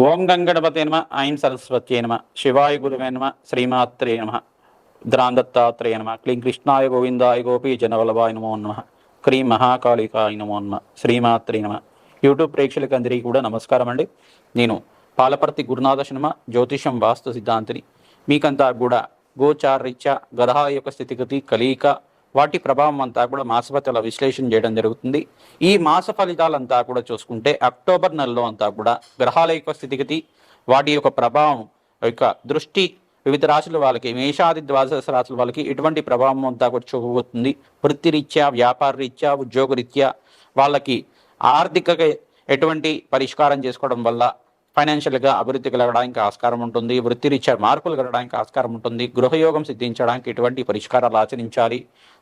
ఓం గంగణపతే నమ ఐం సరస్వత్యే నమ శివాయ గురువే నమ శ్రీమాత్రే నమ ద్రాందత్తాత్రేయ నమ క్లీం కృష్ణాయ గోవిందాయ గోపీ జనవల్లభాయ నమో నమ క్రీం మహాకాళికాయ నమో నమ శ్రీమాత్రే నమ. యూట్యూబ్ ప్రేక్షకులకు అందరికీ కూడా నమస్కారం అండి. నేను పాలపర్తి గురునాథ శర్మ జ్యోతిషం వాస్తు సిద్ధాంతిని. మీకంతా కూడా గోచారరీత్యా గ్రహాల యొక్క స్థితిగతి కలియిక వాటి ప్రభావం అంతా కూడా మాసఫలితాల విశ్లేషణ చేయడం జరుగుతుంది. ఈ మాస ఫలితాలంతా కూడా చూసుకుంటే అక్టోబర్ నెలలో అంతా కూడా గ్రహాల యొక్క స్థితిగతి వాటి యొక్క ప్రభావం యొక్క దృష్టి వివిధ రాశుల వాళ్ళకి మేషాది ద్వాదశ రాశుల వాళ్ళకి ఎటువంటి ప్రభావం అంతా కూడా చూపబోతుంది. వృత్తిరీత్యా వ్యాపార రీత్యా ఉద్యోగ రీత్యా వాళ్ళకి ఆర్థిక ఎటువంటి పరిష్కారం చేసుకోవడం వల్ల ఫైనాన్షియల్గా అభివృద్ధి కలగడానికి ఆస్కారం ఉంటుంది వృత్తిరీత్యా మార్పులు కలగడానికి ఆస్కారం ఉంటుంది గృహయోగం సిద్ధించడానికి ఎటువంటి పరిష్కారాలు ఆచరించాలి.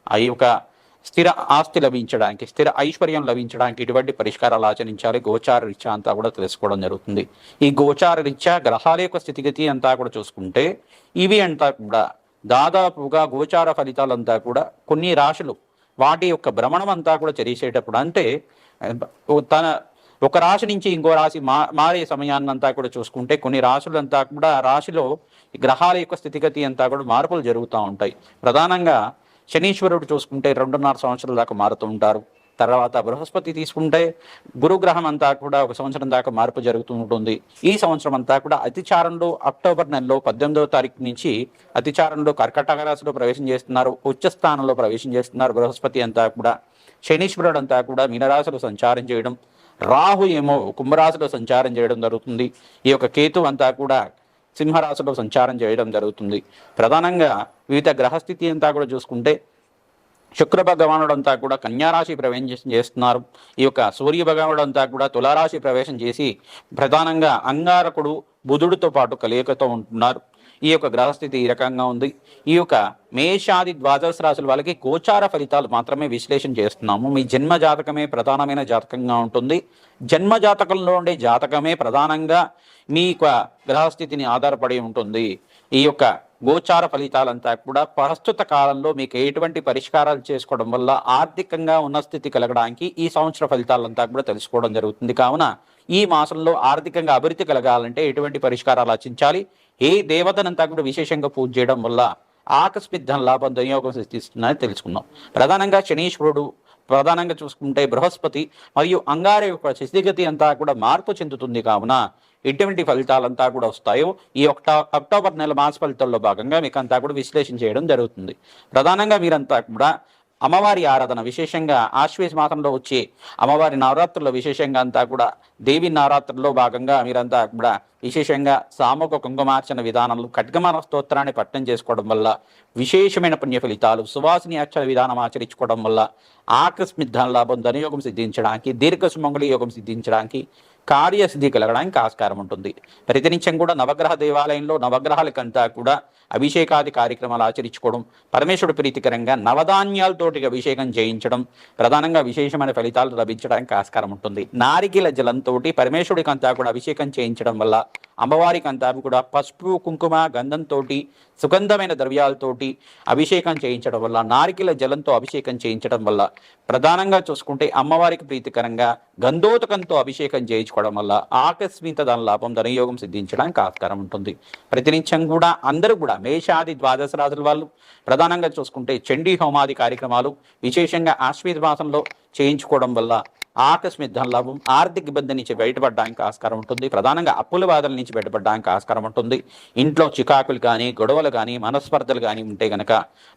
ఆ యొక్క స్థిర ఆస్తి లభించడానికి స్థిర ఐశ్వర్యం లభించడానికి ఎటువంటి పరిష్కారాలు ఆచరించాలి. గోచార రీత్యా అంతా కూడా తెలుసుకోవడం జరుగుతుంది. ఈ గోచార రీత్యా గ్రహాల యొక్క స్థితిగతి అంతా కూడా చూసుకుంటే ఇవి అంతా కూడా దాదాపుగా గోచార ఫలితాలంతా కూడా కొన్ని రాశులు వాటి యొక్క భ్రమణం అంతా కూడా చేసేటప్పుడు అంటే తన ఒక రాశి నుంచి ఇంకో రాశి మా మారే సమయాన్నంతా కూడా చూసుకుంటే కొన్ని రాశులంతా కూడా రాశిలో గ్రహాల యొక్క స్థితిగతి అంతా కూడా మార్పులు జరుగుతూ ఉంటాయి. ప్రధానంగా శనీశ్వరుడు చూసుకుంటే రెండున్నర సంవత్సరాల దాకా మారుతూ ఉంటారు. తర్వాత బృహస్పతి తీసుకుంటే గురుగ్రహం అంతా కూడా ఒక సంవత్సరం దాకా మార్పు జరుగుతూ ఉంటుంది. ఈ సంవత్సరం అంతా కూడా అతిచారంలో అక్టోబర్ నెలలో పద్దెనిమిదవ తారీఖు నుంచి అతిచారంలో కర్కటక రాశిలో ప్రవేశం చేస్తున్నారు. ఉచ్చ స్థానంలో ప్రవేశం చేస్తున్నారు బృహస్పతి అంతా కూడా. శనీశ్వరుడు అంతా కూడా మీనరాశిలో సంచారం చేయడం రాహు ఏమో కుంభరాశిలో సంచారం చేయడం జరుగుతుంది. ఈ యొక్క కేతు అంతా కూడా సింహరాశిలో సంచారం చేయడం జరుగుతుంది. ప్రధానంగా వివిధ గ్రహస్థితి అంతా కూడా చూసుకుంటే శుక్ర భగవానుడు అంతా కూడా కన్యారాశి ప్రవేశం చేస్తున్నారు. ఈ యొక్క సూర్య భగవానుడు అంతా కూడా తులారాశి ప్రవేశం చేసి ప్రధానంగా అంగారకుడు బుధుడితో పాటు కలియకతో ఉంటున్నారు. ఈ యొక్క గ్రహస్థితి ఈ రకంగా ఉంది. ఈ యొక్క మేషాది ద్వాదశ రాశుల వాళ్ళకి గోచార ఫలితాలు మాత్రమే విశ్లేషణ చేస్తున్నాము. మీ జన్మ జాతకమే ప్రధానమైన జాతకంగా ఉంటుంది. జన్మ జాతకంలో ఉండే జాతకమే ప్రధానంగా మీ యొక్క గ్రహస్థితిని ఆధారపడి ఉంటుంది. ఈ యొక్క గోచార ఫలితాలంతా కూడా ప్రస్తుత కాలంలో మీకు ఎటువంటి పరిష్కారాలు చేసుకోవడం వల్ల ఆర్థికంగా ఉన్న స్థితి కలగడానికి ఈ సంవత్సర ఫలితాలంతా కూడా తెలుసుకోవడం జరుగుతుంది. కావున ఈ మాసంలో ఆర్థికంగా అభివృద్ధి కలగాలంటే ఎటువంటి పరిష్కారాలు ఆచించాలి ఏ దేవతనంతా కూడా విశేషంగా పూజ చేయడం వల్ల ఆకస్మిక ధన లాభం దుర్యోగం సృష్టిస్తుందని తెలుసుకుందాం ప్రధానంగా శనీశ్వరుడు ప్రధానంగా చూసుకుంటే బృహస్పతి మరియు అంగార యొక్క స్థితిగతి అంతా కూడా మార్పు చెందుతుంది కావున ఎటువంటి ఫలితాలంతా కూడా వస్తాయో ఈ ఒక్టా అక్టోబర్ నెల మాస ఫలితాల్లో భాగంగా మీకు అంతా కూడా విశ్లేషణ చేయడం జరుగుతుంది. ప్రధానంగా మీరంతా కూడా అమ్మవారి ఆరాధన విశేషంగా ఆశ్వేష మాసంలో వచ్చే అమ్మవారి నవరాత్రుల్లో విశేషంగా అంతా కూడా దేవి నవరాత్రుల్లో భాగంగా మీరంతా కూడా విశేషంగా సామూహిక కుంకుమార్చన విధానంలో ఖడ్గమాన స్తోత్రాన్ని పట్టణం చేసుకోవడం వల్ల విశేషమైన పుణ్య ఫలితాలు సువాసిని అక్షర విధానం ఆచరించుకోవడం వల్ల ఆకస్మిక ధన లాభం ధనయోగం సిద్ధించడానికి దీర్ఘ సుమంగళ యోగం సిద్ధించడానికి కార్యసిద్ధి కలగడానికి ఆస్కారం ఉంటుంది. ప్రతినిత్యం కూడా నవగ్రహ దేవాలయంలో నవగ్రహాలకంతా కూడా అభిషేకాది కార్యక్రమాలు ఆచరించుకోవడం పరమేశ్వరుడు ప్రీతికరంగా నవధాన్యాలతోటి అభిషేకం చేయించడం ప్రధానంగా విశేషమైన ఫలితాలు లభించడానికి ఆస్కారం ఉంటుంది. నారికిల జలంతో పరమేశ్వరుడికంతా కూడా అభిషేకం చేయించడం వల్ల అమ్మవారికి అంతా కూడా పసుపు కుంకుమ గంధంతో సుగంధమైన ద్రవ్యాలతోటి అభిషేకం చేయించడం వల్ల నారికిల జలంతో అభిషేకం చేయించడం వల్ల ప్రధానంగా చూసుకుంటే అమ్మవారికి ప్రీతికరంగా గంధోతకంతో అభిషేకం చేయించుకోవడం వల్ల ఆకస్మిత దాని లాభం ధనయోగం సిద్ధించడానికి ఆస్కారం ఉంటుంది. ప్రతినిత్యం కూడా అందరూ కూడా మేషాది ద్వాదశ రాజుల వాళ్ళు ప్రధానంగా చూసుకుంటే చండీ హోమాది కార్యక్రమాలు విశేషంగా ఆశ్వీత మాసంలో చేయించుకోవడం వల్ల ఆకస్మిక ధన లాభం ఆర్థిక ఇబ్బంది నుంచి బయటపడడానికి ఆస్కారం ఉంటుంది. ప్రధానంగా అప్పుల బాధల నుంచి బయటపడడానికి ఆస్కారం ఉంటుంది. ఇంట్లో చికాకులు కానీ గొడవలు కానీ మనస్పర్ధలు కానీ ఉంటే గనక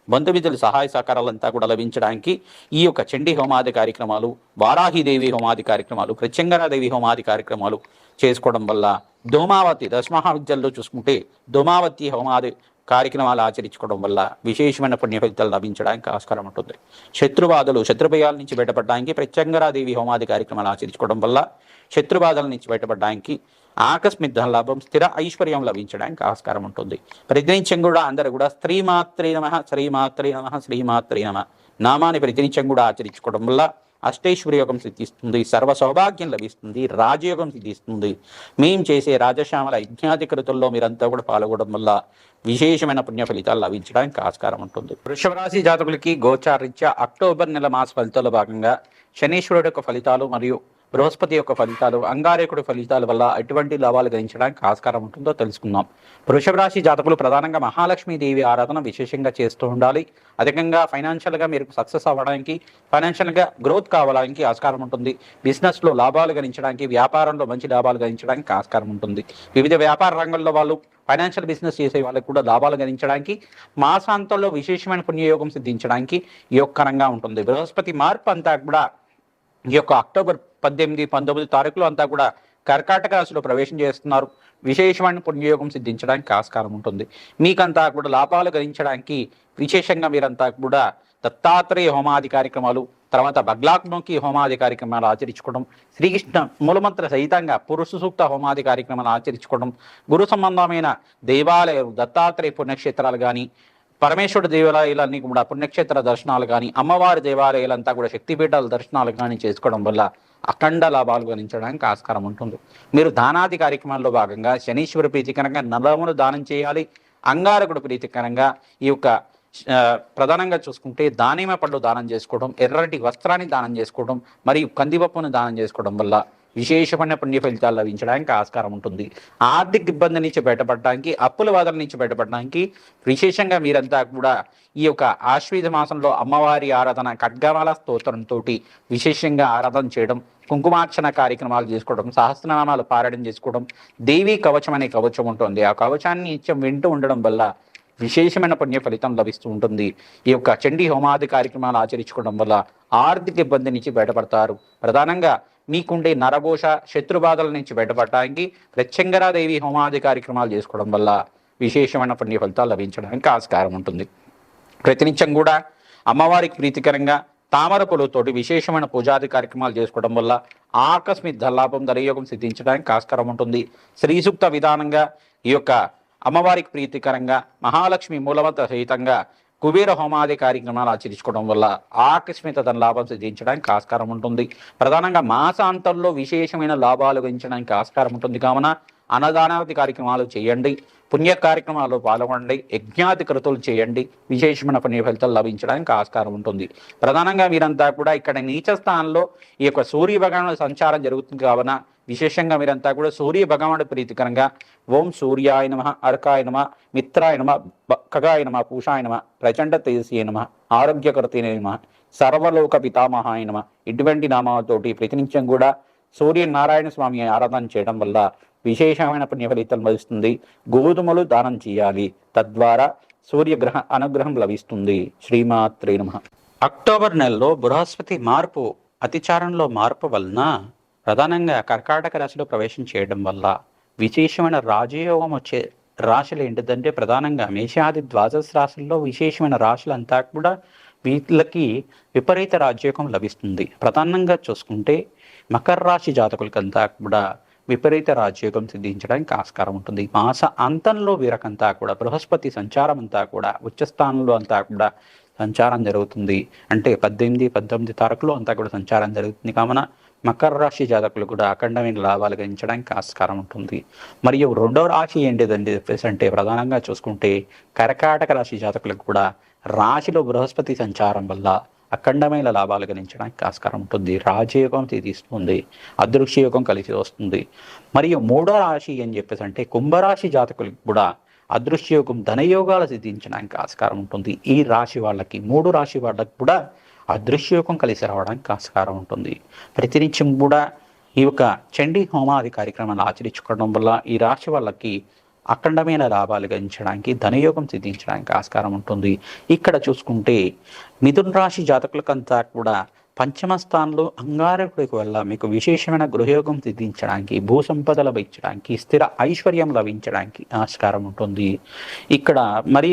బంధుమిత్రుల సహాయ సహకారాలంతా కూడా లభించడానికి ఈ యొక్క చండీ హోమాది కార్యక్రమాలు వారాహిదేవి హోమాది కార్యక్రమాలు ప్రత్యంగరాదేవి హోమాది కార్యక్రమాలు చేసుకోవడం వల్ల దోమావతి దశమహావిద్యల్లో చూసుకుంటే దోమావతి హోమాది కార్యక్రమాలు ఆచరించుకోవడం వల్ల విశేషమైన పుణ్య ఫలితాలు లభించడానికి ఆస్కారం ఉంటుంది. శత్రుబాధలు శత్రుభయాల నుంచి బయటపడడానికి ప్రత్యంగరాదేవి హోమాది కార్యక్రమాలు ఆచరించుకోవడం వల్ల శత్రుబాధల నుంచి బయటపడడానికి ఆకస్మిక లాభం స్థిర ఐశ్వర్యం లభించడానికి ఆస్కారం ఉంటుంది. ప్రతినిత్యం కూడా అందరూ కూడా స్త్రీమాత్రే నమ శ్రీమాత్రే నమ శ్రీమాత్రే నమ నామాన్ని ప్రతినిత్యం కూడా ఆచరించుకోవడం వల్ల అష్టైశ్వర్యోగం సిద్ధిస్తుంది సర్వ సౌభాగ్యం లభిస్తుంది రాజయోగం సిద్ధిస్తుంది. మేం చేసే రాజశ్యామల యజ్ఞాధికృతుల్లో మీరంతా కూడా పాల్గొనడం వల్ల విశేషమైన పుణ్య ఫలితాలు లభించడానికి ఆస్కారం ఉంటుంది. వృషభరాశి జాతకులకి గోచారీత్యా అక్టోబర్ నెల మాస ఫలితాల భాగంగా శనీశ్వరుడు యొక్క ఫలితాలు మరియు బృహస్పతి యొక్క ఫలితాలు అంగారేకుడి ఫలితాల వల్ల ఎటువంటి లాభాలు గ్రహించడానికి ఆస్కారం ఉంటుందో తెలుసుకుందాం. వృషభ రాశి జాతకులు ప్రధానంగా మహాలక్ష్మీదేవి ఆరాధన విశేషంగా చేస్తూ ఉండాలి. అధికంగా ఫైనాన్షియల్గా మీరు సక్సెస్ అవ్వడానికి ఫైనాన్షియల్గా గ్రోత్ కావడానికి ఆస్కారం ఉంటుంది. బిజినెస్లో లాభాలు గణించడానికి వ్యాపారంలో మంచి లాభాలు గణించడానికి ఆస్కారం ఉంటుంది. వివిధ వ్యాపార రంగంలో వాళ్ళు ఫైనాన్షియల్ బిజినెస్ చేసే వాళ్ళకి కూడా లాభాలు గణించడానికి మాసాంతంలో విశేషమైన పుణ్యయోగం సిద్ధించడానికి యోగకరంగా ఉంటుంది. బృహస్పతి మార్పు అంతా కూడా ఈ యొక్క అక్టోబర్ పద్దెనిమిది పంతొమ్మిది తారీఖులో అంతా కూడా కర్కాటక రాశిలో ప్రవేశం చేస్తున్నారు. విశేషమైన పుణ్యయోగం సిద్ధించడానికి ఆస్కారం ఉంటుంది. మీకంతా కూడా లాభాలు గరించడానికి విశేషంగా మీరంతా కూడా దత్తాత్రేయ హోమాది కార్యక్రమాలు తర్వాత బగ్లాగ్నోకి హోమాది కార్యక్రమాలు ఆచరించుకోవడం శ్రీకృష్ణ మూలమంత్ర సహితంగా పురుష సూక్త హోమాది కార్యక్రమాలు ఆచరించుకోవడం గురు సంబంధమైన దేవాలయాలు దత్తాత్రేయ పుణ్యక్షేత్రాలు కానీ పరమేశ్వరుడు దేవాలయాలన్నీ కూడా పుణ్యక్షేత్ర దర్శనాలు కానీ అమ్మవారి దేవాలయాలంతా కూడా శక్తిపీఠాల దర్శనాలు కానీ చేసుకోవడం వల్ల అఖండ లాభాలు గణించడానికి ఆస్కారం ఉంటుంది. మీరు దానాది కార్యక్రమాల్లో భాగంగా శనీశ్వర ప్రీతికరంగా నలమును దానం చేయాలి. అంగారకుడు ప్రీతికరంగా ఈ యొక్క ప్రధానంగా చూసుకుంటే దానిమ పళ్ళు దానం చేసుకోవడం ఎర్రటి వస్త్రాన్ని దానం చేసుకోవడం మరియు కందిపప్పును దానం చేసుకోవడం వల్ల విశేషమైన పుణ్య ఫలితాలు లభించడానికి ఆస్కారం ఉంటుంది. ఆర్థిక ఇబ్బంది నుంచి బయటపడడానికి అప్పుల బాధల నుంచి బయటపడడానికి విశేషంగా మీరంతా కూడా ఈ యొక్క ఆశ్వీజ మాసంలో అమ్మవారి ఆరాధన ఖడ్గమాల స్తోత్రంతో విశేషంగా ఆరాధన చేయడం కుంకుమార్చన కార్యక్రమాలు చేసుకోవడం సహస్రనామాలు పారాయణం చేసుకోవడం దేవీ కవచం అనే కవచం ఉంటుంది. ఆ కవచాన్ని నిత్యం వింటూ ఉండడం వల్ల విశేషమైన పుణ్య ఫలితం లభిస్తూ ఉంటుంది. ఈ యొక్క చండీ హోమాది కార్యక్రమాలు ఆచరించుకోవడం వల్ల ఆర్థిక ఇబ్బంది నుంచి బయటపడతారు. ప్రధానంగా నీకుండే నరఘోష శత్రుబాధల నుంచి బయటపడటానికి ప్రత్యంగరాదేవి హోమాది కార్యక్రమాలు చేసుకోవడం వల్ల విశేషమైన పుణ్య ఫలితాలు లభించడానికి ఆస్కారం ఉంటుంది. ప్రతినిత్యం కూడా అమ్మవారికి ప్రీతికరంగా తామర పూలతోటి విశేషమైన పూజాది కార్యక్రమాలు చేసుకోవడం వల్ల ఆకస్మిక ధల్లాభం ధనయోగం సిద్ధించడానికి ఆస్కారం ఉంటుంది. శ్రీ సూక్త విధానంగా ఈ యొక్క అమ్మవారికి ప్రీతికరంగా మహాలక్ష్మి మూలమంత్ర సహితంగా కుబేర హోమాది కార్యక్రమాలు ఆచరించుకోవడం వల్ల ఆకస్మిక ధన లాభం సిద్ధించడానికి ఆస్కారం ఉంటుంది. ప్రధానంగా మాసాంతంలో విశేషమైన లాభాలు గణించడానికి ఆస్కారం ఉంటుంది. కావున అన్నదానాది కార్యక్రమాలు చేయండి. పుణ్య కార్యక్రమాల్లో పాల్గొనండి. యజ్ఞాతి కృతులు చేయండి. విశేషమైన పుణ్య ఫలితాలు లభించడానికి ఆస్కారం ఉంటుంది. ప్రధానంగా మీరంతా కూడా ఇక్కడ నీచ స్థానంలో ఈ యొక్క సూర్య భగవాను సంచారం జరుగుతుంది. కావున విశేషంగా మీరంతా కూడా సూర్య భగవానుడు ప్రీతికరంగా ఓం సూర్యాయ నమ అర్కాయ నమ మిత్రాయ నమ ఖగాయ నమ పూషాయ నమ ప్రచండ తేజస్య నమ ఆరోగ్యకర్తే నమ సర్వలోక పితామహాయ నమ ఇటువంటి నామాలతోటి ప్రతినిత్యం కూడా సూర్య నారాయణ స్వామి ఆరాధన చేయడం వల్ల విశేషమైన పుణ్య ఫలితం లభిస్తుంది. గోధుమలు దానం చేయాలి. తద్వారా సూర్యగ్రహ అనుగ్రహం లభిస్తుంది. శ్రీమాత్రే నమ. అక్టోబర్ నెలలో బృహస్పతి మార్పు అతిచారంలో మార్పు వలన ప్రధానంగా కర్కాటక రాశిలో ప్రవేశం చేయడం వల్ల విశేషమైన రాజయోగం వచ్చే రాశులు ఏంటిదంటే ప్రధానంగా మేషాది ద్వాదశ రాశుల్లో విశేషమైన రాశులంతా కూడా వీళ్ళకి విపరీత రాజయోగం లభిస్తుంది. ప్రధానంగా చూసుకుంటే మకర రాశి జాతకులకంతా కూడా విపరీత రాజయోగం సిద్ధించడానికి ఆస్కారం ఉంటుంది. మాస అంతంలో వీరకంతా కూడా బృహస్పతి సంచారం అంతా కూడా ఉచ్చస్థానంలో అంతా కూడా సంచారం జరుగుతుంది. అంటే పద్దెనిమిది పంతొమ్మిది తారీఖులో అంతా కూడా సంచారం జరుగుతుంది. కావున మకర రాశి జాతకులు కూడా అఖండమైన లాభాలు గణించడానికి ఆస్కారం ఉంటుంది. మరియు రెండో రాశి ఏంటిదండి చెప్పేసి అంటే ప్రధానంగా చూసుకుంటే కర్కాటక రాశి జాతకులకు కూడా రాశిలో బృహస్పతి సంచారం వల్ల అఖండమైన లాభాలు గణించడానికి ఆస్కారం ఉంటుంది. రాజయోగం తీస్తుంది అదృశ్యయోగం కలిసి వస్తుంది. మరియు మూడో రాశి అని చెప్పేసి అంటే కుంభరాశి జాతకులకు కూడా అదృశ్యయోగం ధనయోగాలు సిద్ధించడానికి ఆస్కారం ఉంటుంది. ఈ రాశి వాళ్ళకి మూడు రాశి వాళ్ళకి కూడా అదృశ్యయోగం కలిసి రావడానికి ఆస్కారం ఉంటుంది. ప్రతినిత్యం కూడా ఈ యొక్క చండీ హోమాది కార్యక్రమాలు ఆచరించుకోవడం వల్ల ఈ రాశి వాళ్ళకి అఖండమైన లాభాలు గణించడానికి ధనయోగం సిద్ధించడానికి ఆస్కారం ఉంటుంది. ఇక్కడ చూసుకుంటే మిథున్ రాశి జాతకులకంతా కూడా పంచమ స్థానంలో అంగారకుడికి వల్ల మీకు విశేషమైన గృహయోగం సిద్ధించడానికి భూ సంపద లభించడానికి స్థిర ఐశ్వర్యం లభించడానికి ఆస్కారం ఉంటుంది. ఇక్కడ మరి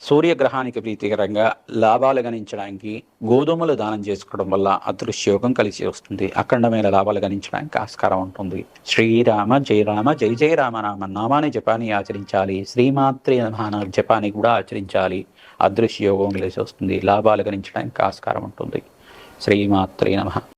సూర్యగ్రహానికి ప్రీతికరంగా లాభాలు గణించడానికి గోధుమలు దానం చేసుకోవడం వల్ల అదృశ్యయోగం కలిసి వస్తుంది. అఖండమైన లాభాలు గణించడానికి ఆస్కారం ఉంటుంది. శ్రీరామ జయరామ రామ జయ రామ రామ నామాన్ని జపాన్ని ఆచరించాలి. శ్రీమాత్రి నమః జపాన్ని కూడా ఆచరించాలి. అదృశ్యయోగం కలిసి వస్తుంది. లాభాలు గణించడానికి ఆస్కారం ఉంటుంది. శ్రీమాత్రే నమ.